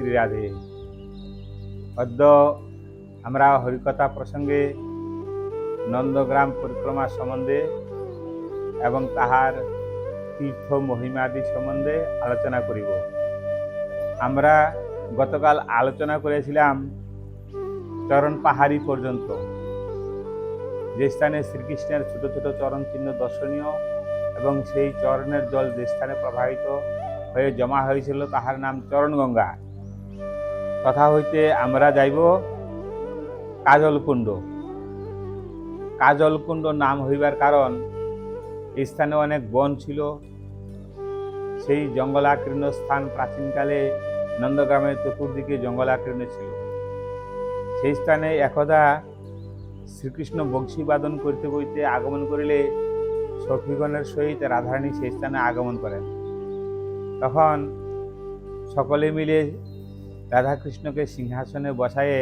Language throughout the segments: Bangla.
শ্রী রাধে অদ্য আমরা হরিকথা প্রসঙ্গে নন্দগ্রাম পরিক্রমা সম্বন্ধে এবং তাহার তীর্থ মহিমাদি সম্বন্ধে আলোচনা করিব আমরা গতকাল আলোচনা করেছিলাম চরণ পাহাড়ি পর্যন্ত যে স্থানে শ্রীকৃষ্ণের ছোট ছোট চরণ চিহ্ন দর্শনীয় এবং সেই চরণের জল যে স্থানে প্রবাহিত হয়ে জমা হয়েছিল তাহার নাম চরণগঙ্গা তথা হইতে আমরা যাইব কাজলকুণ্ড। কাজলকুণ্ড নাম হইবার কারণ এই স্থানে অনেক বন ছিল। সেই জঙ্গলাকীর্ণ স্থান প্রাচীনকালে নন্দগ্রামের চতুর্দিকে জঙ্গলাকীর্ণ ছিল। সেই স্থানে একদা শ্রীকৃষ্ণ বংশী বাদন করিতে বইতে আগমন করিলে সখীগণের সহিত রাধারানী সেই স্থানে আগমন করেন। তখন সকলে মিলে রাধাকৃষ্ণকে সিংহাসনে বসায়ে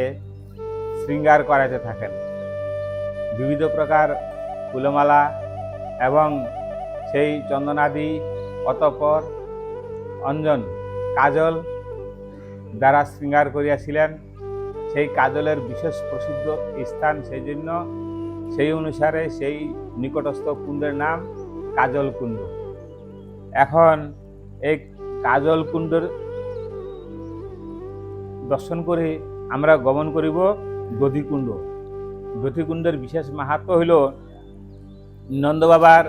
শৃঙ্গার করাতে থাকেন। বিবিধ প্রকার ফুলমালা এবং সেই চন্দনাদি, অতপর অঞ্জন, কাজল দ্বারা শৃঙ্গার করিয়াছিলেন। সেই কাজলের বিশেষ প্রসিদ্ধ স্থান সেই জন্য সেই অনুসারে সেই নিকটস্থ কুণ্ডের নাম কাজল কুণ্ড। এখন এই কাজল কুণ্ডের দর্শন করে আমরা গমন করিব দধিকুণ্ড দধিকুণ্ডের বিশেষ মাহাত্ম হইল, নন্দবাবার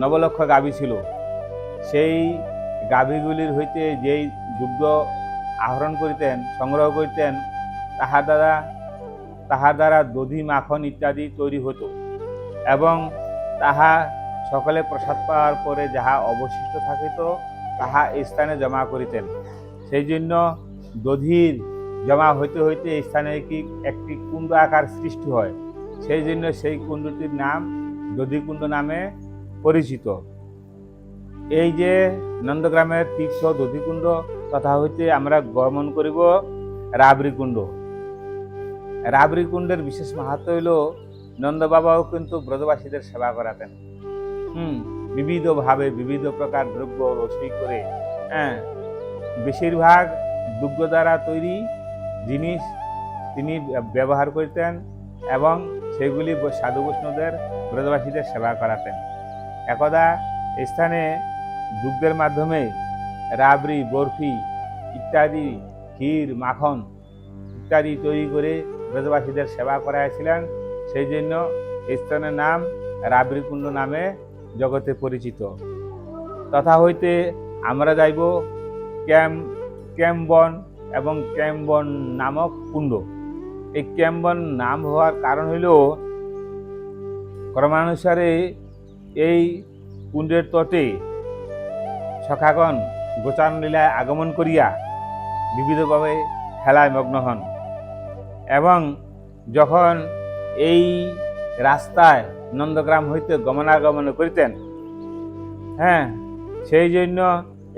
নবলক্ষ গাভী ছিল। সেই গাভীগুলির হইতে যেই দুগ্ধ আহরণ করিতেন, সংগ্রহ করিতেন, তাহার দ্বারা তাহার দ্বারা দধি, মাখন ইত্যাদি তৈরি হতো এবং তাহা সকলে প্রসাদ পাওয়ার পরে যাহা অবশিষ্ট থাকিত, তাহা এই স্থানে জমা করিতেন। সেই জন্য দধির জমা হইতে হইতে স্থানে কি একটি কুণ্ড আকার সৃষ্টি হয়? সেই জন্য সেই কুণ্ডটির নাম দধিকুণ্ড নামে পরিচিত। এই যে নন্দগ্রামের তীর্থ দধিকুণ্ড, তথা হইতে আমরা গমন করিব রাবড়িকুণ্ড রাবড়িকুণ্ডের বিশেষ মাহাত্ম হইল, নন্দবাবাও কিন্তু ব্রজবাসীদের সেবা করাতেন। হুম, বিবিধভাবে বিবিধ প্রকার দ্রব্য রসই করে হ্যাঁ বেশিরভাগ দুগ্ধ দ্বারা তৈরি জিনিস তিনি ব্যবহার করতেন এবং সেগুলি সাধু বৈষ্ণবদের ব্রজবাসীদের সেবা করাতেন। একদা স্থানে দুগ্ধের মাধ্যমে রাবড়ি, বরফি ইত্যাদি, ক্ষীর, মাখন ইত্যাদি তৈরি করে ব্রজবাসীদের সেবা করাইছিলেন সেই জন্য স্থানের নাম রাবড়িকুণ্ড নামে জগতে পরিচিত। তথা হইতে আমরা যাইব ক্যাম, ক্যাম্বন এবং ক্যাম্বন নামক কুণ্ড। এই ক্যাম্বন নাম হওয়ার কারণ হইল, ক্রমানুসারে এই কুণ্ডের তটে সখাগণ গোচারণ লীলায় আগমন করিয়া বিবিধভাবে খেলায় মগ্ন হন এবং যখন এই রাস্তায় নন্দগ্রাম হইতে গমনাগমন করিতেন হ্যাঁ সেই জন্য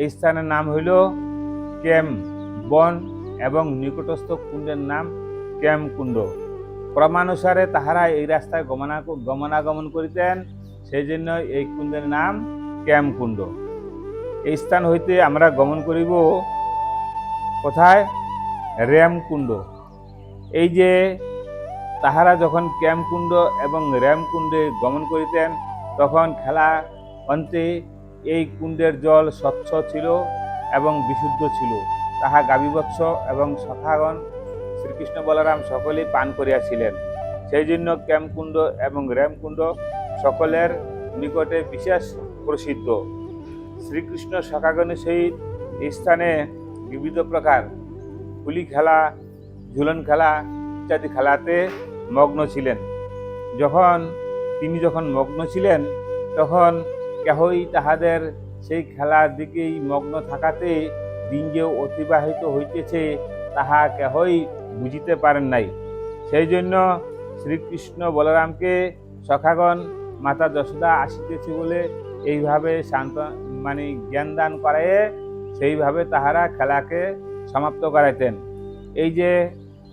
এই স্থানের নাম হইল ক্যাম বন এবং নিকটস্থ কুণ্ডের নাম কুণ্ড ক্রমানুসারে তাহারা এই রাস্তায় গমনা গমনাগমন করিতেন সেই জন্য এই কুণ্ডের নাম কুণ্ড এই স্থান হইতে আমরা গমন করিব কোথায়? র্যামকুণ্ড এই যে তাহারা যখন ক্যামকুণ্ড এবং র্যামকুণ্ডে গমন করিতেন, তখন খেলা অন্তে এই কুণ্ডের জল স্বচ্ছ ছিল এবং বিশুদ্ধ ছিল। তাহা গাবিবৎস এবং সখাগণ শ্রীকৃষ্ণ বলরাম সকলেই পান করিয়াছিলেন। সেই জন্য ক্যামকুণ্ড এবং র্যামকুণ্ড সকলের নিকটে বিশেষ প্রসিদ্ধ। শ্রীকৃষ্ণ সখাগণের সহিত স্থানে বিবিধ প্রকার গুলি খেলা, ঝুলন খেলা ইত্যাদি খেলাতে মগ্ন ছিলেন। যখন তিনি যখন মগ্ন ছিলেন, তখন কেহই তাহাদের সেই খেলার দিকেই মগ্ন থাকাতে দিন যে অতিবাহিত হইতেছে, তাহা কেহই বুঝিতে পারেন নাই। সেই জন্য শ্রীকৃষ্ণ বলরামকে, সখাগণ, মাতা যশোদা আসিতেছে বলে এইভাবে শান্ত মানে জ্ঞান দান করাইয়ে সেইভাবে তাহারা খেলাকে সমাপ্ত করাইতেন। এই যে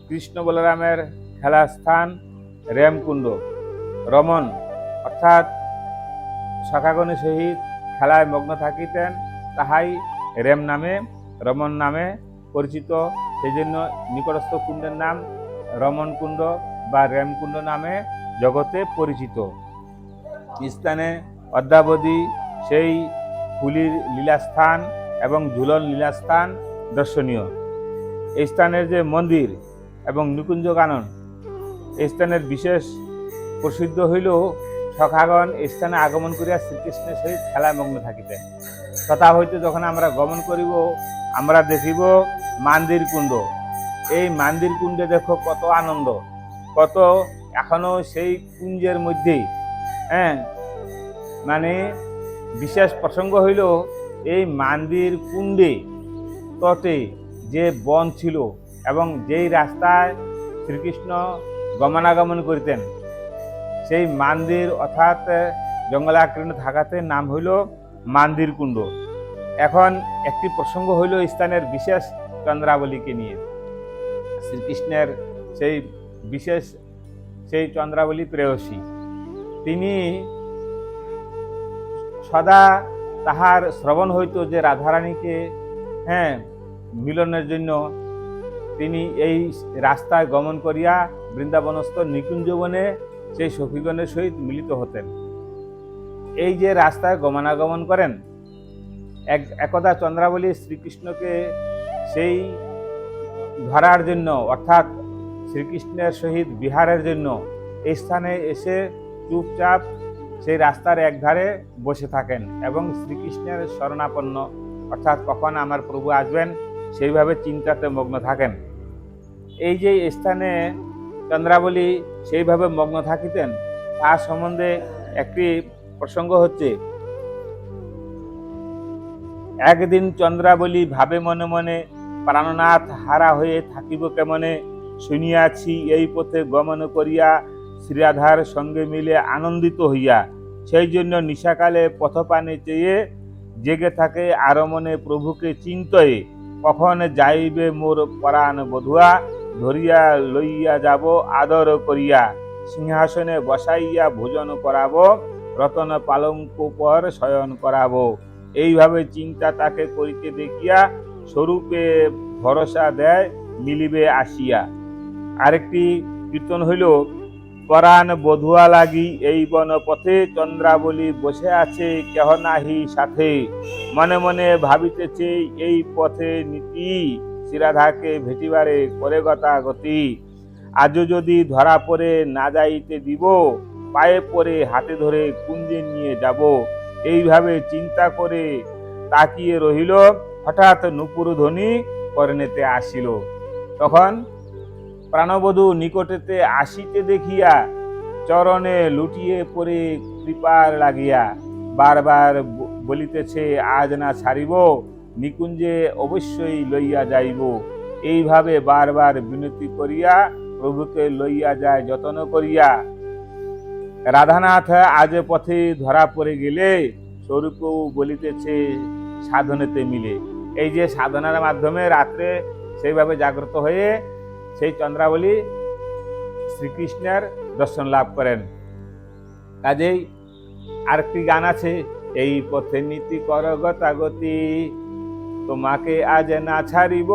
কৃষ্ণ বলরামের খেলার স্থান র্যামকুণ্ড রমন অর্থাৎ সখাগণের সহিত খেলায় মগ্ন থাকিতেন, তাহাই রেম নামে রমন নামে পরিচিত। সেই জন্য নিকটস্থ কুণ্ডের নাম রমণ কুণ্ড বা রেমকুণ্ড নামে জগতে পরিচিত। স্থানে অদ্যাবধি সেই ফুলির লীলাস্থান এবং ঝুলন লীলাস্থান দর্শনীয়। এই স্থানের যে মন্দির এবং নিকুঞ্জ কানন এই স্থানের বিশেষ প্রসিদ্ধ হইল সখাগণ এই স্থানে আগমন করিয়া শ্রীকৃষ্ণের সহিত খেলায় মগ্ন থাকিতেন। তথা হইতে যখন আমরা গমন করিব, আমরা দেখিব মান্দির কুণ্ড। এই মান্দির কুণ্ডে দেখো কত আনন্দ, কত এখনও সেই কুঞ্জের মধ্যেই। হ্যাঁ মানে বিশেষ প্রসঙ্গ হইল, এই মান্দির কুণ্ডে তটে যে বন ছিল এবং যেই রাস্তায় শ্রীকৃষ্ণ গমনাগমন করিতেন, সেই মান্দির অর্থাৎ জঙ্গলাকৃষ্ট থাকাতে নাম হইল মান্দির কুণ্ড এখন একটি প্রসঙ্গ হইল স্থানের বিশেষ চন্দ্রাবলীকে নিয়ে। শ্রীকৃষ্ণের সেই বিশেষ, সেই চন্দ্রাবলী প্রেয়সী। তিনি সদা তাহার শ্রবণ হইত যে রাধারানীকে হ্যাঁ মিলনের জন্য তিনি এই রাস্তায় গমন করিয়া বৃন্দাবনস্থ নিকুঞ্জবনে সেই সখীগণের সহিত মিলিত হতেন। এই যে রাস্তায় গমনাগমন করেন, এক, একদা চন্দ্রাবলী শ্রীকৃষ্ণকে সেই ধরার জন্য, অর্থাৎ শ্রীকৃষ্ণের সহিত বিহারের জন্য এই স্থানে এসে চুপচাপ সেই রাস্তার একধারে বসে থাকেন এবং শ্রীকৃষ্ণের শরণাপন্ন, অর্থাৎ কখন আমার প্রভু আসবেন সেইভাবে চিন্তাতে মগ্ন থাকেন। এই যে স্থানে চন্দ্রাবলী সেইভাবে মগ্ন থাকিতেন তার সম্বন্ধে একটি প্রসঙ্গ হচ্ছে, একদিন চন্দ্রাবলী ভাবে মনে মনে, প্রাণনাথ হারা হয়ে থাকিব কেমনে? শুনিয়াছি এই পথে গমন করিয়া শ্রীরাধার সঙ্গে মিলে আনন্দিত হইয়া, সেই জন্য নিশাকালে পথপানে চেয়ে জেগে থাকে আরও মনে প্রভুকে চিন্তয়ে, কখন যাইবে মোর পরাণ বধুয়া? ধরিয়া লইয়া যাব, আদর করিয়া, সিংহাসনে বসাইয়া ভোজন করাব। রতন পালঙ্ক পর শয়ন করাবো। এইভাবে চিন্তা তাকে করিতে দেখিয়া স্বরূপে ভরসা দেয়, মিলিবে আসিয়া। আরেকটি কীর্তন হইল, পরাণ বধুয়া লাগি এই বন পথে চন্দ্রাবলী বসে আছে কেহ নাহি সাথে। মনে মনে ভাবিতেছে এই পথে নীতি, শ্রীরাধাকে ভেটিবারে করে গতা গতি আজও যদি ধরা পড়ে না যাইতে দিব পায়ে পরে হাতে ধরে কুঞ্জে নিয়ে যাব। এইভাবে চিন্তা করে তাকিয়ে রহিল। হঠাৎ নুপুর ধ্বনি করনেতে আসিল। তখন প্রাণবধূ নিকটেতে আসিতে দেখিয়া চরণে লুটিয়ে পড়ে কৃপার লাগিয়া বারবার বলিতেছে, আজ না ছাড়িব, নিকুঞ্জে অবশ্যই লইয়া যাইব। এইভাবে বারবার বিনতি করিয়া প্রভুকে লইয়া যায়, যত্ন করিয়া রাধানাথ আজ পথে ধরা পড়ে গেলে স্বরূপও বলিতেছে সাধনেতে মিলে। এই যে সাধনার মাধ্যমে রাত্রে সেইভাবে জাগ্রত হয়ে সেই চন্দ্রাবলী শ্রীকৃষ্ণের দর্শন লাভ করেন। কাজেই আরেকটি গান আছে, এই পথে নীতি কর গতাগতি, তোমাকে আজ না ছাড়িব।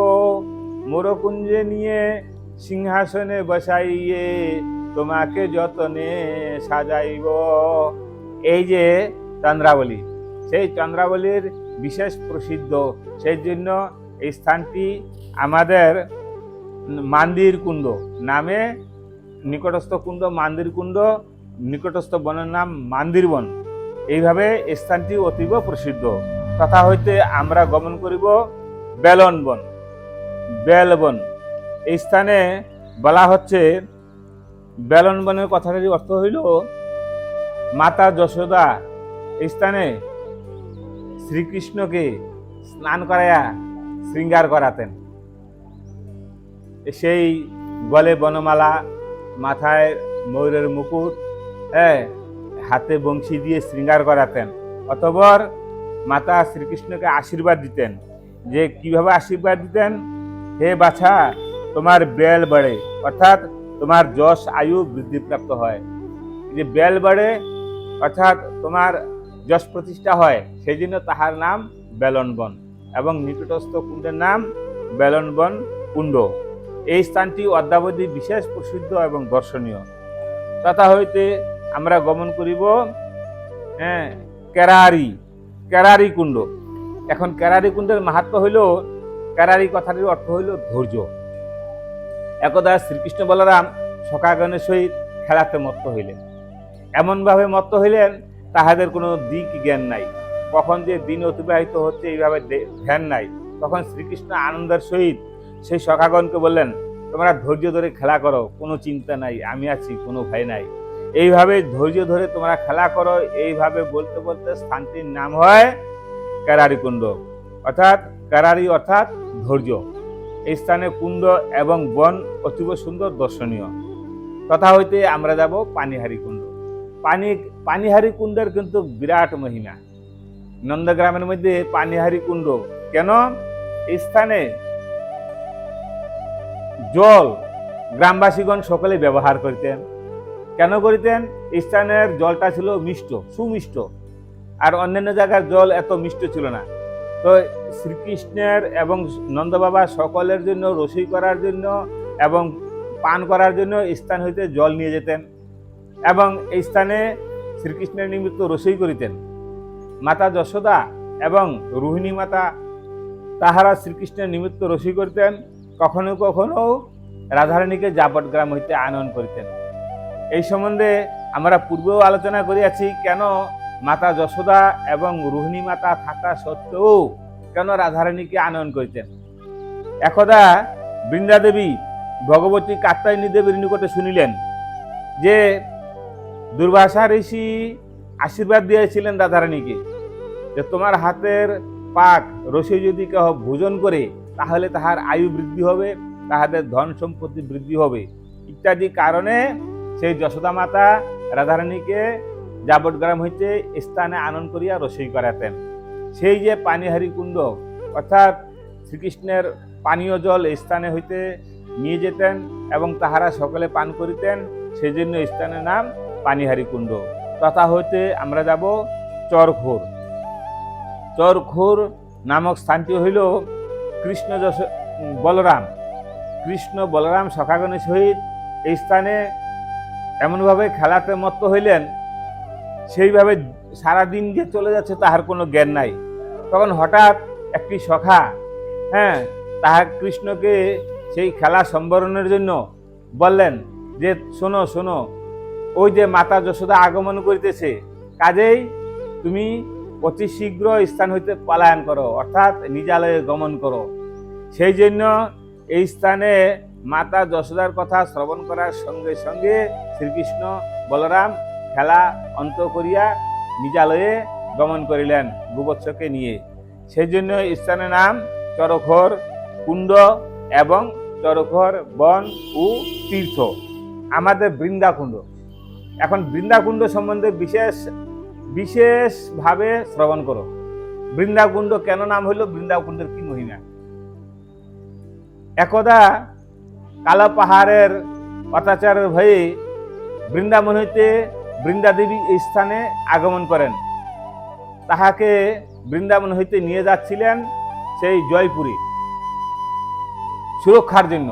মোরকুঞ্জে নিয়ে সিংহাসনে বসাইয়ে তোমাকে যতনে সাজাইব। এই যে চন্দ্রাবলী, সেই চন্দ্রাবলীর বিশেষ প্রসিদ্ধ, সেই জন্য এই স্থানটি আমাদের মান্দির কুণ্ড নামে নিকটস্থ কুণ্ড, মান্দির কুণ্ড, নিকটস্থ বনের নাম মান্দির বন। এইভাবে এই স্থানটি অতীব প্রসিদ্ধ। তথা হইতে আমরা গমন করিব বেলন বন বেলবন এই স্থানে বলা হচ্ছে বেলন বনের কথাটার অর্থ হইল, মাতা যশোদা স্থানে শ্রীকৃষ্ণকে স্নান করাইয়া শৃঙ্গার করাতেন। সেই গলে বনমালা, মাথায় ময়ূরের মুকুট হ্যাঁ হাতে বংশী দিয়ে শৃঙ্গার করাতেন। অতপর মাতা শ্রীকৃষ্ণকে আশীর্বাদ দিতেন। যে কীভাবে আশীর্বাদ দিতেন? হে বাছা, তোমার বেল বাড়ে। অর্থাৎ তোমার যশ, আয়ু বৃদ্ধিপ্রাপ্ত হয়। যে বেল বাড়ে, অর্থাৎ তোমার যশ প্রতিষ্ঠা হয় সেই জন্য তাহার নাম বেলনবন এবং নিকটস্থ কুণ্ডের নাম বেলনবন কুণ্ড। এই স্থানটি অদ্যাবধি বিশেষ প্রসিদ্ধ এবং দর্শনীয়। তথা হইতে আমরা গমন করিব হ্যাঁ কেরারি কেরারি কুণ্ড। এখন কেরারি কুণ্ডের মাহাত্ম হইল, কেরারি কথাটির অর্থ হইল ধৈর্য। একদা শ্রীকৃষ্ণ বলরাম সকাগণের সহিত খেলাতে মত্ত হইলেন। এমনভাবে মত্ত হইলেন, তাহাদের কোনো দিক জ্ঞান নাই। কখন যে দিন অতিবাহিত হচ্ছে, এইভাবে ধ্যান নাই। তখন শ্রীকৃষ্ণ আনন্দের সহিত সেই সখাগণকে বললেন, তোমরা ধৈর্য ধরে খেলা করো, কোনো চিন্তা নাই, আমি আছি, কোনো ভয় নাই। এইভাবে ধৈর্য ধরে তোমরা খেলা করো, এইভাবে বলতে বলতে স্থানটির নাম হয় কারারি কুণ্ড অর্থাৎ, কারারি অর্থাৎ ধৈর্য। এই স্থানে কুণ্ড এবং বন অতীব সুন্দর দর্শনীয়। তথা হইতে আমরা যাব পানিহারি কুণ্ড। পানি, পানিহারি কুণ্ডের কিন্তু বিরাট মহিমা। নন্দগ্রামের মধ্যে পানিহারি কুণ্ড। কেন? এই স্থানে জল গ্রামবাসীগণ সকলে ব্যবহার করিতেন। কেন করিতেন? এই স্থানের জলটা ছিল মিষ্ট, সুমিষ্ট। আর অন্যান্য জায়গার জল এত মিষ্ট ছিল না। তো শ্রীকৃষ্ণের এবং নন্দবাবা সকলের জন্য, রসই করার জন্য এবং পান করার জন্য স্থান হইতে জল নিয়ে যেতেন এবং এই স্থানে শ্রীকৃষ্ণের নিমিত্ত রসই করিতেন। মাতা যশোদা এবং রোহিণী মাতা তাহারা শ্রীকৃষ্ণের নিমিত্ত রসই করিতেন, কখনো কখনো রাধারানীকে জাবটগ্রাম হইতে আনয়ন করিতেন। এই সম্বন্ধে আমরা পূর্বেও আলোচনা করিয়াছি, কেন মাতা যশোদা এবং রোহিণী মাতা থাকা সত্ত্বেও কেন রাধারানীকে আনয়ন করিতেন? একদা বৃন্দাদেবী ভগবতী কাত্তায়নী দেবীর নিকটে শুনিলেন যে দুর্বাসা ঋষি আশীর্বাদ দিয়েছিলেন রাধারানীকে যে তোমার হাতের পাক রসই যদি কেহ ভোজন করে, তাহলে তাহার আয়ু বৃদ্ধি হবে, তাহাদের ধন সম্পত্তি বৃদ্ধি হবে। ইত্যাদি কারণে সেই যশোদা মাতা রাধারানীকে যাবটগ্রাম হইতে স্থানে আনন করিয়া রসই করাতেন। সেই যে পানিহারি কুণ্ড, অর্থাৎ শ্রীকৃষ্ণের পানীয় জল স্থানে হইতে নিয়ে যেতেন এবং তাহারা সকলে পান করিতেন সেই জন্য স্থানের নাম পানিহারি কুণ্ড। তথা হইতে আমরা যাব চরখোর চরখোর নামক স্থানটি হইল কৃষ্ণ যশ বলরাম। কৃষ্ণ বলরাম সখাগণের সহিত এই স্থানে এমনভাবে খেলাতে মত্ত হইলেন সেইভাবে সারাদিন যে চলে যাচ্ছে তাহার কোনো জ্ঞান নাই। তখন হঠাৎ একটি সখা হ্যাঁ তাহার কৃষ্ণকে সেই খেলা সম্বরণের জন্য বললেন যে, শোনো শোনো, ওই যে মাতা যশোদা আগমন করিতেছে, কাজেই তুমি অতি শীঘ্র স্থান হইতে পলায়ন করো, অর্থাৎ নিজালয়ে গমন করো। সেই জন্য এই স্থানে মাতা যশোদার কথা শ্রবণ করার সঙ্গে সঙ্গে শ্রীকৃষ্ণ বলরাম খেলা অন্ত করিয়া নিজালয়ে গমন করিলেন গুবৎসকে নিয়ে। সেই জন্য স্থানের নাম চরখর কুণ্ড এবং চরখর বন ও তীর্থ, আমাদের বৃন্দাকুণ্ড। এখন বৃন্দাকুণ্ড সম্বন্ধে বিশেষ, বিশেষভাবে শ্রবণ করো। বৃন্দাকুণ্ড কেন নাম হইল বৃন্দাকুণ্ডের কি মহিমা? একদা কালো পাহাড়ের অত্যাচারের ভয়ে বৃন্দাবন হইতে বৃন্দাদেবী এই স্থানে আগমন করেন। তাহাকে বৃন্দাবন হইতে নিয়ে যাচ্ছিলেন সেই জয়পুরে সুরক্ষার জন্য।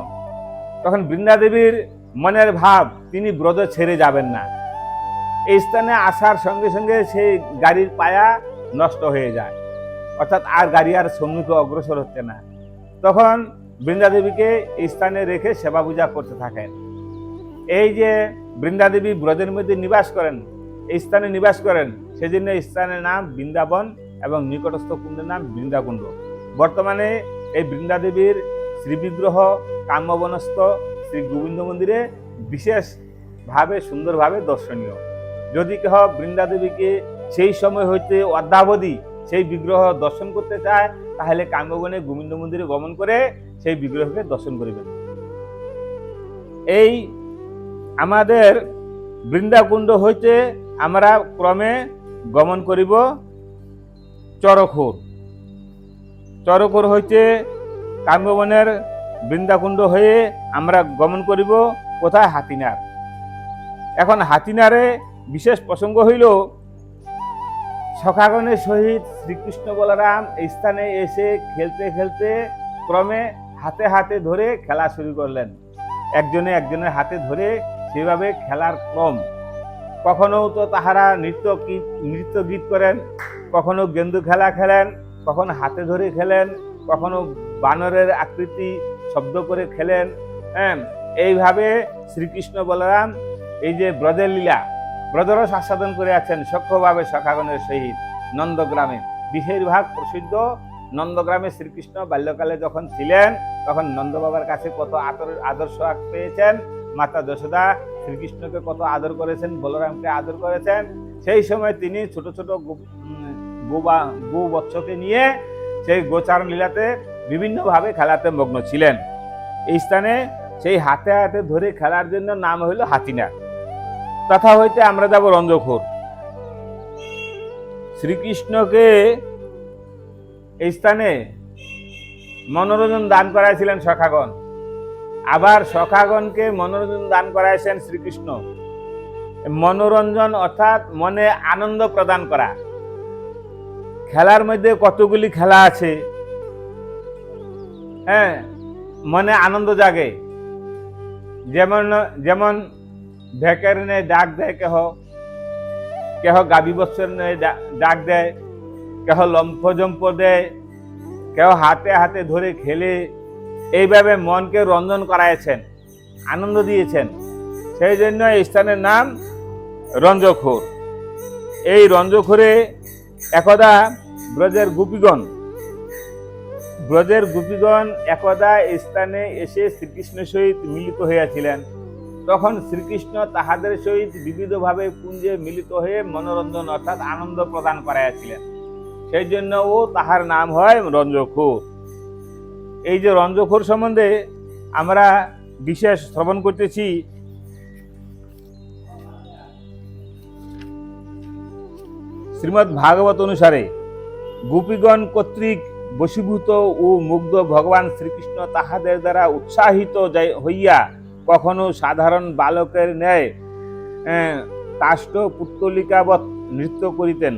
তখন বৃন্দাদেবীর মনের ভাব, তিনি ব্রজ ছেড়ে যাবেন না। এই স্থানে আসার সঙ্গে সঙ্গে সেই গাড়ির পায়া নষ্ট হয়ে যায়। অর্থাৎ আর গাড়ি আর সম্মুখে অগ্রসর হচ্ছে না। তখন বৃন্দাদেবীকে এই স্থানে রেখে সেবা পূজা করতে থাকেন। এই যে বৃন্দাদেবী ব্রজের মধ্যে নিবাস করেন, এই স্থানে নিবাস করেন। সেজন্য এই স্থানের নাম বৃন্দাবন এবং নিকটস্থ কুণ্ডের নাম বৃন্দাকুণ্ড। বর্তমানে এই বৃন্দাদেবীর শ্রীবিগ্রহ কাম্যবনস্থ শ্রী গোবিন্দ মন্দিরে বিশেষভাবে সুন্দরভাবে দর্শনীয়। যদি কেহ বৃন্দাদেবীকে সেই সময় হইতে অদ্যাবধি সেই বিগ্রহ দর্শন করতে চায়, তাহলে কাম্যবনে গোবিন্দ মন্দিরে গমন করে সেই বিগ্রহকে দর্শন করিবেন। এই আমাদের বৃন্দাকুণ্ড হইতে আমরা ক্রমে গমন করিব চরখোর। চরখোর হইতে কাম্যবনের বৃন্দাকুণ্ড হয়ে আমরা গমন করিব কোথায়? হাতিনার। এখন হাতিনারে বিশেষ প্রসঙ্গ হইল সখাগণের সহিত শ্রীকৃষ্ণ বলরাম এই স্থানে এসে খেলতে খেলতে ক্রমে হাতে হাতে ধরে খেলা শুরু করলেন। একজনে একজনের হাতে ধরে সেভাবে খেলার ক্রম, কখনো তো তাহারা নৃত্য নৃত্য গীত করেন, কখনো গেন্দু খেলা খেলেন, কখনো হাতে ধরে খেলেন, কখনো বানরের আকৃতি শব্দ করে খেলেন হ্যাঁ? এইভাবে শ্রীকৃষ্ণ বলরাম, এই যে ব্রজের লীলা, ব্রজরস আস্বাদন করে আছেন সক্ষভাবে সখাগণের সহিত নন্দগ্রামে। বিশেষভাগ প্রসিদ্ধ নন্দগ্রামে শ্রীকৃষ্ণ বাল্যকালে যখন ছিলেন, তখন নন্দবাবার কাছে কত আদর, আদর্শ পেয়েছেন মাতা যশোদা শ্রীকৃষ্ণকে কত আদর করেছেন, বলরামকে আদর করেছেন, সেই সময় তিনি ছোট ছোট গোবা গো বৎসকে নিয়ে সেই গোচারণ লীলাতে বিভিন্নভাবে খেলাতে মগ্ন ছিলেন। এই স্থানে সেই হাতে হাতে ধরে খেলার জন্য নাম হইল হাতিনা তথা হইতে আমরা যাব রঞ্জখোর। শ্রীকৃষ্ণকে এই স্থানে মনোরঞ্জন দান করাইছিলেন সখাগণ আবার সখাগণকে মনোরঞ্জন দান করাইছেন শ্রীকৃষ্ণ। মনোরঞ্জন অর্থাৎ মনে আনন্দ প্রদান করা। খেলার মধ্যে কতগুলি খেলা আছে? হ্যাঁ মনে আনন্দ জাগে। যেমন যেমন ভেকের নে ডাক দেয় কেহ কেহ গাবি বৎসর নে ডা- ডাক দেয়, কেহ লম্ফ জম্প দেয়, কেহ হাতে হাতে ধরে খেলে। এইভাবে মনকে রঞ্জন করাইছেন, আনন্দ দিয়েছেন। সেই জন্য এই স্থানের নাম রঞ্জখোর। এই রঞ্জখোরে একদা ব্রজের গোপীগণ ব্রজের গোপীগণ একদা স্থানে এসে শ্রীকৃষ্ণের সহিত মিলিত হইয়াছিলেন। তখন শ্রীকৃষ্ণ তাহাদের সহিত বিবিধভাবে কুঞ্জে মিলিত হয়ে মনোরঞ্জন অর্থাৎ আনন্দ প্রদান করাইয়াছিলেন। সেই জন্য ও তাহার নাম হয় রঞ্জখোর। এই যে রঞ্জখোর সম্বন্ধে আমরা বিশেষ শ্রবণ করতেছি। শ্রীমদ্ ভাগবত অনুসারে গোপীগণ কর্তৃক বশীভূত ও মুগ্ধ ভগবান শ্রীকৃষ্ণ তাহাদের দ্বারা উৎসাহিত হইয়া কখনো সাধারণ বালকের ন্যায় কাষ্ঠ পুত্তলিকাবৎ নৃত্য করিতেন,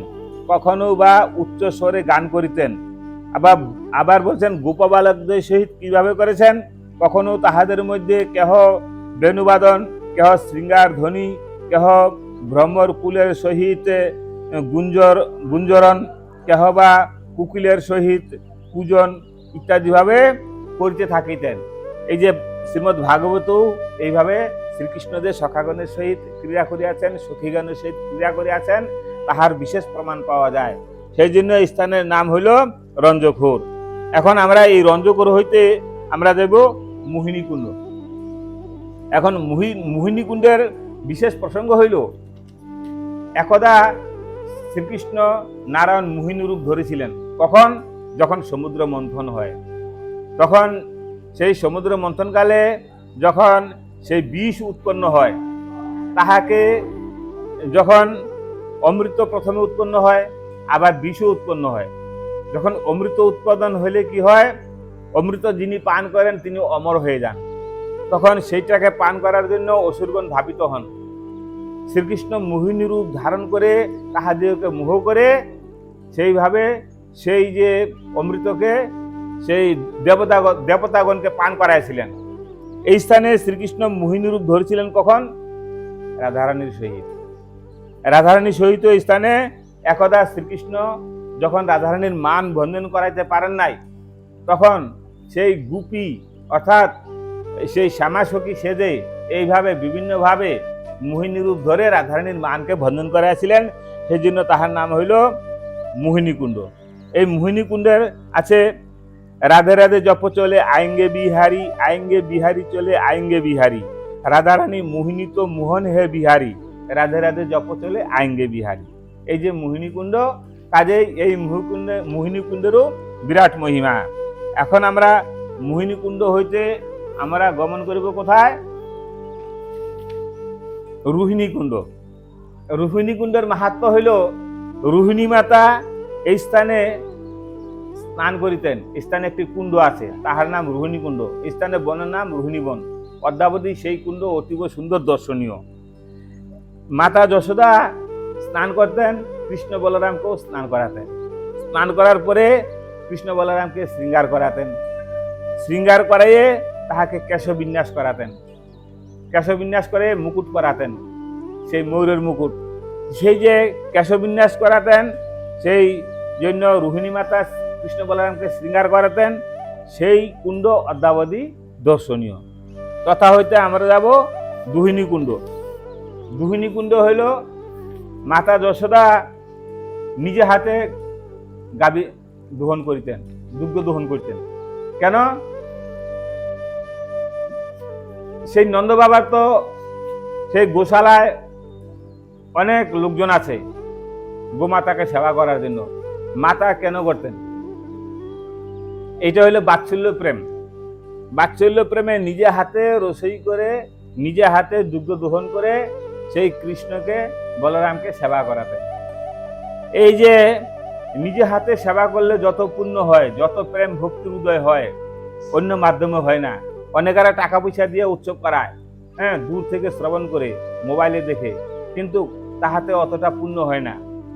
কখনো বা উচ্চ স্বরে গান করিতেন। আবার আবার বলছেন গোপবালকদের সহিত কীভাবে করেছেন? কখনো তাহাদের মধ্যে কেহ বেণুবাদন, কেহ শৃঙ্গার ধ্বনি, কেহ ভ্রমর কুলের সহিত গুঞ্জর, গুঞ্জরণ, কেহ বা কুকিলের সহিত পূজন ইত্যাদিভাবে করিতে থাকিতেন। এই যে শ্রীমদ্ ভাগবত এইভাবে শ্রীকৃষ্ণদের সখাগণের সহিত ক্রিয়া করিয়াছেন, সখীগণের সহিত ক্রিয়া করিয়াছেন, তাহার বিশেষ প্রমাণ পাওয়া যায়। সেই জন্য স্থানের নাম হইল রঞ্জখোর। এখন আমরা এই রঞ্জখোর হইতে আমরা দেব মোহিনী কুণ্ড এখন মোহি মোহিনী কুণ্ডের বিশেষ প্রসঙ্গ হইল, একদা শ্রীকৃষ্ণ নারায়ণ মোহিনী রূপ ধরেছিলেন। কখন? যখন সমুদ্র মন্থন হয়। তখন সেই সমুদ্র মন্থনকালে যখন সেই বিষ উৎপন্ন হয়, তাহাকে যখন অমৃত প্রথমে উৎপন্ন হয় আবার বিষও উৎপন্ন হয়। যখন অমৃত উৎপাদন হলে কি হয়? অমৃত যিনি পান করেন, তিনি অমর হয়ে যান। তখন সেইটাকে পান করার জন্য অসুরগণ ধাবিত হন। শ্রীকৃষ্ণ মোহিনী রূপ ধারণ করে তাহাদেরকে মোহ করে সেইভাবে সেই যে অমৃতকে সেই দেবতা দেবতাগণকে পান করাইছিলেন। এই স্থানে শ্রীকৃষ্ণ মোহিনী রূপ ধরেছিলেন কখন? রাধারানীর সহিত। রাধারানীর সহিত এই স্থানে একদা শ্রীকৃষ্ণ যখন রাধারানীর মান বন্ধন করাইতে পারেন নাই, তখন সেই গুপি, অর্থাৎ সেই শ্যামাসখী সেজে এইভাবে বিভিন্নভাবে মোহিনী রূপ ধরে রাধারানীর মানকে বন্ধন করাইছিলেন সেই জন্য তাহার নাম হইল মোহিনী কুণ্ড এই মোহিনী কুণ্ডের আছে রাধে রাধে জপ চলে আইঙ্গে বিহারি আইঙ্গে বিহারি চলে আইঙ্গে বিহারি। রাধারানী মোহিনী তো মোহন হে বিহারি। রাধে রাধে জপ চলে আইঙ্গে বিহারি। এই যে মোহিনী কুণ্ড, কাজেই এই মোহিকুণ্ড মোহিনী কুণ্ডেরও বিরাট মহিমা। এখন আমরা মোহিনী কুণ্ড হইতে আমরা গমন করিব কোথায়? রোহিণী কুণ্ড। রোহিণী কুণ্ডের মাহাত্ম হইল, রোহিণী মাতা এই স্থানে স্নান করিতেন। স্থানে একটি কুণ্ড আছে, তাহার নাম রোহিণী কুণ্ড। স্থানে বনের নাম রোহিণী বন। পদ্মাবতী সেই কুণ্ড অতীব সুন্দর দর্শনীয়। মাতা যশোদা স্নান করতেন, কৃষ্ণ বলরামকেও স্নান করাতেন। স্নান করার পরে কৃষ্ণ বলরামকে শৃঙ্গার করাতেন। শৃঙ্গার করাইয়ে তাহাকে কেশবিন্যাস করাতেন। কেশবিন্যাস করে মুকুট করাতেন সেই ময়ূরের মুকুট। সেই যে কেশবিন্যাস করাতেন, সেই জন্য রোহিণী মাতা কৃষ্ণ বলরামকে শৃঙ্গার করাতেন, সেই কুণ্ড অদ্যাবধি দর্শনীয়। তথা হইতে আমরা যাব দুহিনী কুণ্ড। দুহিনী কুণ্ড হইল মাতা যশোদা নিজে হাতে গাবি দোহন করিতেন, দুগ্ধ দোহন করতেন। কেন? সেই নন্দ বাবার তো সেই গোশালায় অনেক লোকজন আছে, গোমাতাকে সেবা করার জন্য। মাতা কেন করতেন? এইটা হলো বাৎসল্য প্রেম। বাৎসল্য প্রেমে নিজে হাতে রসই করে, নিজে হাতে দুগ্ধ দোহন করে সেই কৃষ্ণকে বলরামকে সেবা করাতেন এই যে নিজে হাতে সেবা করলে যত পুণ্য হয়, যত প্রেম ভক্তি উদয় হয়, অন্য মাধ্যমে হয় না। অনেকেরা টাকা পয়সা দিয়ে উৎসব করায় হ্যাঁ দূর থেকে শ্রবণ করে, মোবাইলে দেখে। কিন্তু তাহাতে অতটা পুণ্য হয় না।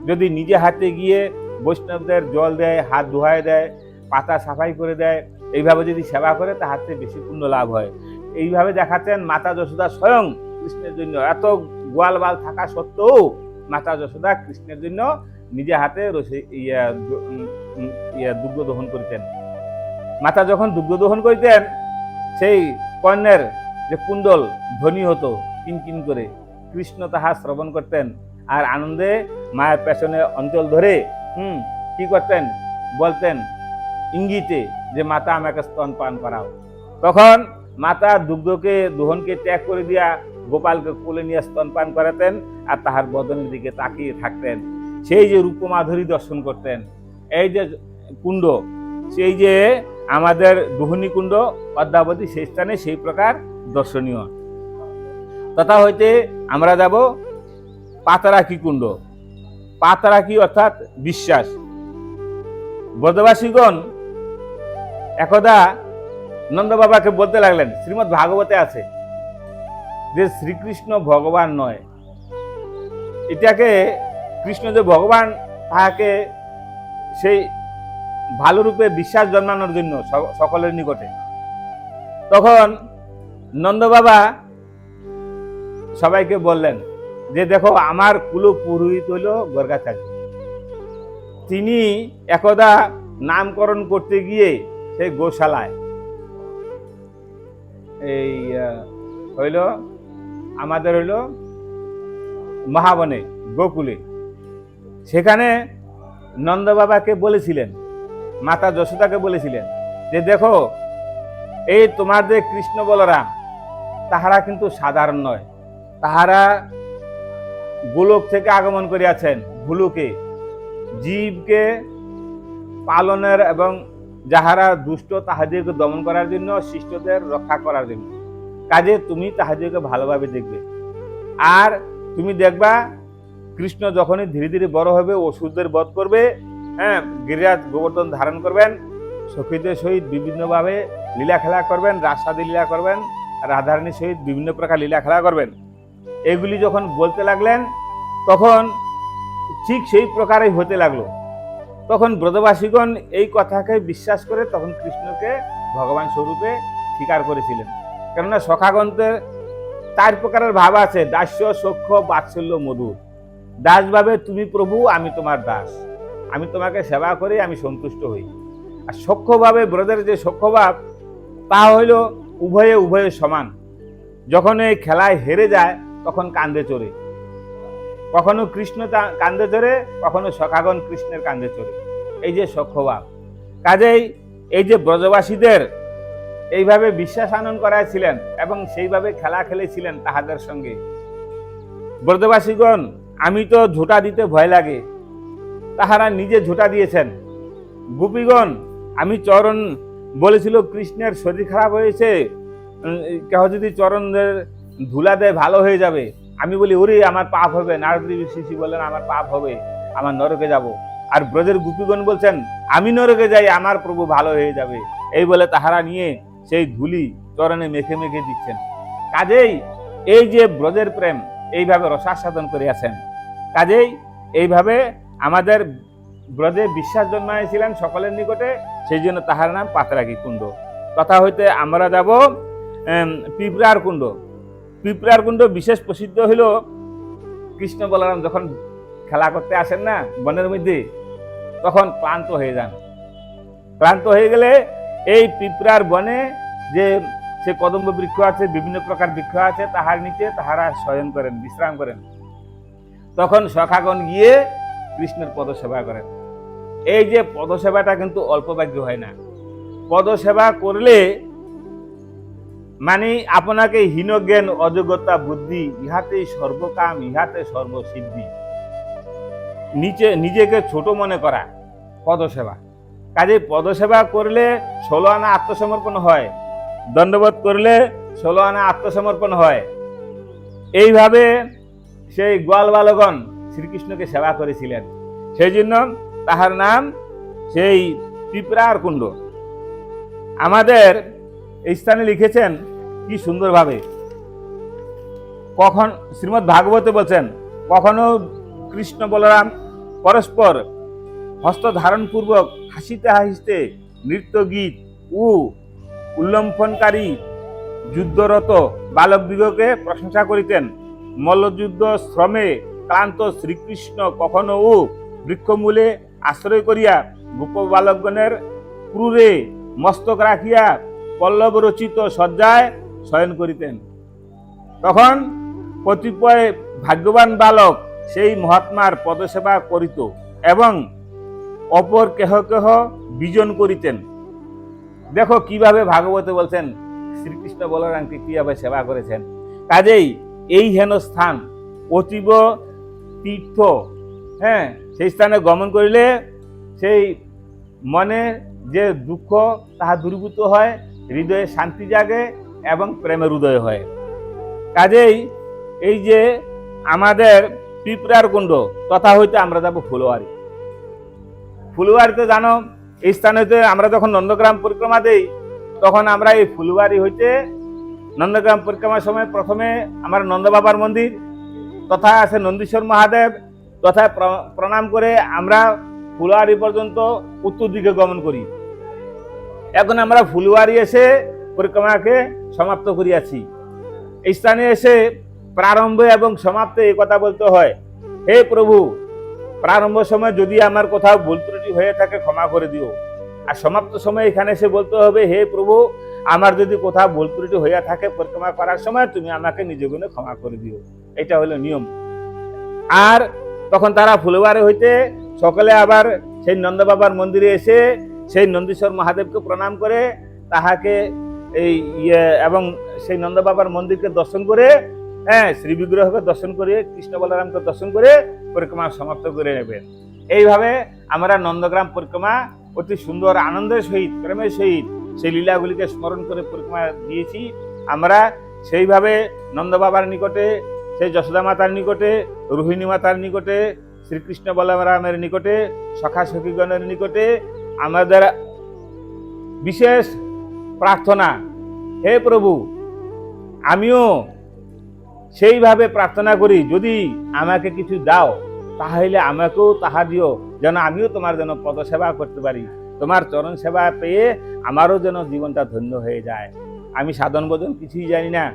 যদি নিজে হাতে গিয়ে বৈষ্ণবদের জল দেয়, হাত ধোয়ায় দেয়, পাতা সাফাই করে দেয়, এইভাবে যদি সেবা করে, তাহাতে বেশি পুণ্য লাভ হয়। এইভাবে দেখাচ্ছেন মাতা যশোদা স্বয়ং কৃষ্ণের জন্য। এত গোয়াল বাল থাকা সত্ত্বেও মাতা যশোদা কৃষ্ণের জন্য নিজে হাতে ইয়া ইয়া দুগ্ধ দহন করিতেন। মাতা যখন দুগ্ধ দহন করিতেন, সেই কন্যের যে কুণ্ডল ধ্বনি হতো কিনকিন করে, কৃষ্ণ তাহা শ্রবণ করতেন আর আনন্দে মায়ের পেছনে অঞ্চল ধরে, হুম, কি করতেন? বলতেন, ইঙ্গিতে যে মাতা আমাকে স্তন পান করাও। তখন মাতা দুগ্ধকে, দোহনকে ত্যাগ করে দিয়া গোপালকে কোলে নিয়ে স্তন পান করাতেন আর তাহার বদনের দিকে তাকিয়ে থাকতেন। সেই যে রূপমাধুরী দর্শন করতেন। এই যে কুণ্ড, সেই যে আমাদের দুহনী কুণ্ড, পদ্মাবতী সেই স্থানে সেই প্রকার দর্শনীয়। তথা হইতে আমরা যাব পাতারাকি কুণ্ড। পাতারাকি অর্থাৎ বিশ্বাস। ব্রজবাসীগণ একদা নন্দ বাবাকে বলতে লাগলেন শ্রীমৎ ভাগবতে আছে। যে শ্রীকৃষ্ণ ভগবান নয়। এটাকে কৃষ্ণ যে ভগবান, তাহাকে সেই ভালো রূপে বিশ্বাস জন্মানোর জন্য সকলের নিকটে। তখন নন্দ বাবা সবাইকে বললেন, যে দেখো, আমার কুল পুরোহিত হইল গর্গাচার্য। তিনি একদা নামকরণ করতে গিয়ে সেই গোশালায় এই হইল আমাদের হইল মহাবনে গোকুলে। সেখানে নন্দ বাবাকে বলেছিলেন, মাতা যশোদাকে বলেছিলেন যে, দেখো, এই তোমার যে কৃষ্ণ বলরাম, তাহারা কিন্তু সাধারণ নয়। তাহারা গোলক থেকে আগমন করিয়াছেন ভুলুকে। জীবকে পালনের এবং যাহারা দুষ্ট তাহাদেরকে দমন করার জন্য শিষ্টদের রক্ষা করার জন্য। কাজে তুমি তাহাদেরকে ভালোভাবে দেখবে। আর তুমি দেখবা, কৃষ্ণ যখনই ধীরে ধীরে বড় হবে ওষুধদের বধ করবে হ্যাঁ গিরিরাজ গোবর্ধন ধারণ করবেন, সখীদের সহিত বিভিন্নভাবে লীলা খেলা করবেন রাসাদি লীলা করবেন, রাধারানীর সহিত বিভিন্ন প্রকার লীলা খেলা করবেন। এগুলি যখন বলতে লাগলেন, তখন ঠিক সেই প্রকারই হতে লাগল। তখন ব্রজবাসীগণ এই কথাকে বিশ্বাস করে তখন কৃষ্ণকে ভগবান স্বরূপে স্বীকার করেছিলেন। কেননা সখাগন্তে চার প্রকারের ভাব আছে, দাস্য সখ্য বাৎসল্য মধুর দাস ভাবে তুমি প্রভু, আমি তোমার দাস। আমি তোমাকে সেবা করে, আমি সন্তুষ্ট হই। আর সখ্যভাবে ব্রদের যে সখ্যভাব তা হইল উভয়ে উভয়ে সমান। যখন এই খেলায় হেরে যায়, তখন কান্দে চড়ে। কখনো কৃষ্ণ কান্দে চড়ে, কখনো সখাগণ কৃষ্ণের কান্দে চড়ে। এই যে সখ্যভাব কাজেই এই যে ব্রজবাসীদের এইভাবে বিশ্বাস আনয়ন করাইছিলেন এবং সেইভাবে খেলা খেলেছিলেন তাহাদের সঙ্গে। ব্রজবাসীগণ আমি তো ঝোঁটা দিতে ভয় লাগে। তাহারা নিজে ঝোঁটা দিয়েছেন। গোপীগণ, আমি চরণ বলেছিল কৃষ্ণের শরীর খারাপ হয়েছে কেহ যদি চরণের ধুলা দেয় ভালো হয়ে যাবে। আমি বলি, ওরে, আমার পাপ হবে। নারদী শিশি বললেন, আমার পাপ হবে। আমার নরকে যাব। আর ব্রজের গোপীগণ বলছেন, আমি নরকে যাই, আমার প্রভু ভালো হয়ে যাবে। এই বলে তাহারা নিয়ে সেই ধুলি চরণে মেখে মেখে দিচ্ছেন। কাজেই এই যে ব্রজের প্রেম, এইভাবে রসাস্বাদন করিয়াছেন কাজেই এইভাবে আমাদের ব্রজে বিশ্বাস জন্মাইছিলেন সকলের নিকটে, সেই জন্য তাহার নাম পাতরাগি কুণ্ড। তথা হইতে আমরা যাব পিঁপড়ার কুণ্ড। পিঁপড়ার কুণ্ড বিশেষ প্রসিদ্ধ হইল কৃষ্ণ বলরাম যখন খেলা করতে আসেন না বনের মধ্যে, তখন ক্লান্ত হয়ে যান। ক্লান্ত হয়ে গেলে এই পিঁপড়ার বনে যে সে কদম্ব বৃক্ষ আছে, বিভিন্ন প্রকার বৃক্ষ আছে, তাহার নিচে তাহারা শয়ন করেন, বিশ্রাম করেন। তখন সখাগণ গিয়ে কৃষ্ণের পদসেবা করেন। এই যে পদসেবাটা কিন্তু অল্প ভাগ্য হয় না। পদসেবা করলে মানে আপনাকে হীনজ্ঞান অযোগ্যতা, বুদ্ধি, ইহাতে সর্বকাম, ইহাতে সর্বসিদ্ধি, নিচে নিজেকে ছোট মনে করা পদসেবা। কাজে পদসেবা করলে ষোলো আনা আত্মসমর্পণ হয়। দণ্ডবোধ করলে ষোলো আনা আত্মসমর্পণ হয়। এইভাবে সেই গোয়াল বালগণ শ্রীকৃষ্ণকে সেবা করেছিলেন। সেই জন্য তাহার নাম সেই পিঁপড়ার কুণ্ড। আমাদের এই স্থানে লিখেছেন, কি সুন্দরভাবে। কখন শ্রীমৎ ভাগবতে বলছেন, কখনো কৃষ্ণ বলরাম পরস্পর হস্ত ধারণ পূর্বক হাসিতে হাসিতে নৃত্য গীত ও উল্লম্ফনকারী যুদ্ধরত বালকদিগকে প্রশংসা করিতেন। মল্লযুদ্ধ শ্রমে ক্লান্ত শ্রীকৃষ্ণ কখনো ও বৃক্ষমূলে আশ্রয় করিয়া গোপ বালকগণের ক্রুরে মস্তক রাখিয়া পল্লব রচিত শয্যায় শয়ন করিতেন। তখন কতিপয় ভাগ্যবান বালক সেই মহাত্মার পদসেবা করিত এবং অপর কেহ কেহ বিজন করিতেন। দেখো কীভাবে ভাগবতে বলছেন, শ্রীকৃষ্ণ বলরামকে কীভাবে সেবা করেছেন। কাজেই এই হেন স্থান অতীব তীর্থ হ্যাঁ সেই স্থানে গমন করিলে সেই মনে যে দুঃখ তাহা দূরীভূত হয়, হৃদয়ে শান্তি জাগে এবং প্রেমের উদয় হয়। কাজেই এই যে আমাদের পিঁপড়ার কুণ্ড, তথা হইতে আমরা যাব ফুলওয়ারি। ফুলওয়ারিতে জানো এই স্থানেতে আমরা যখন নন্দগ্রাম পরিক্রমা দেই, তখন আমরা এই ফুলবাড়ি হইতে নন্দগ্রাম পরিক্রমার সময় প্রথমে আমার নন্দবাবার মন্দির তথা আছে নন্দীশ্বর মহাদেব তথা প্র- প্রণাম করে আমরা ফুলবাড়ি পর্যন্ত উত্তর দিকে গমন করি। এখন আমরা ফুলবাড়ি এসে পরিক্রমাকে সমাপ্ত করিয়াছি। এই স্থানে এসে প্রারম্ভে এবং সমাপ্তে এই কথা বলতে হয়, হে প্রভু! প্রারম্ভ সময় যদি আমার কোথাও ভুল ত্রুটি হয়ে থাকে, ক্ষমা করে দিও। আর সমাপ্ত সময় এখানে এসে বলতে হবে, হে প্রভু, আমার যদি কোথাও ভুল ত্রুটি হইয়া থাকে, পরিক্রমা করার সময় তুমি আমাকে নিজ গুণে ক্ষমা করে দিও। এটা হলো নিয়ম। আর তখন তারা ফুলবারে হইতে সকালে আবার সেই নন্দ বাবার মন্দিরে এসে সেই নন্দীশ্বর মহাদেবকে প্রণাম করে, তাহাকে এই ইয়ে এবং সেই নন্দ বাবার মন্দিরকে দর্শন করে হ্যাঁ শ্রী বিগ্রহকে দর্শন করে, কৃষ্ণ বলরামকে দর্শন করে পরিক্রমা সমাপ্ত করে নেবেন এইভাবে আমরা নন্দগ্রাম পরিক্রমা অতি সুন্দর আনন্দের সহিত, প্রেমের সহিত সেই লীলাগুলিকে স্মরণ করে পরিক্রমা দিয়েছি। আমরা সেইভাবে নন্দ বাবার নিকটে, সেই যশোদা মাতার নিকটে, রোহিণী মাতার নিকটে, শ্রীকৃষ্ণ বলরামের নিকটে, সখা সখীগণের নিকটে আমাদের বিশেষ প্রার্থনা, হে প্রভু, আমিও সেইভাবে প্রার্থনা করি, যদি আমাকে কিছু দাও, তাহলে আমাকেও তাহা দিও, যেন আমিও তোমার যেন পদসেবা করতে পারি। তোমার চরণ সেবা পেয়ে আমারও যেন জীবনটা ধন্য হয়ে যায়। আমি সাধন বোধন কিছুই জানি না।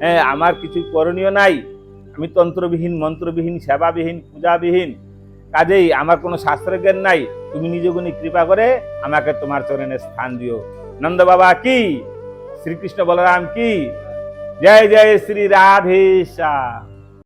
হ্যাঁ আমার কিছু করণীয় নাই। আমি তন্ত্রবিহীন, মন্ত্রবিহীন, সেবাবিহীন, পূজাবিহীন। কাজেই আমার কোনো শাস্ত্রজ্ঞান নাই। তুমি নিজগুণী কৃপা করে আমাকে তোমার চরণে স্থান দিও। নন্দ বাবা, কি? শ্রীকৃষ্ণ বলরাম, কি? জয় জয় শ্রী রাধেশা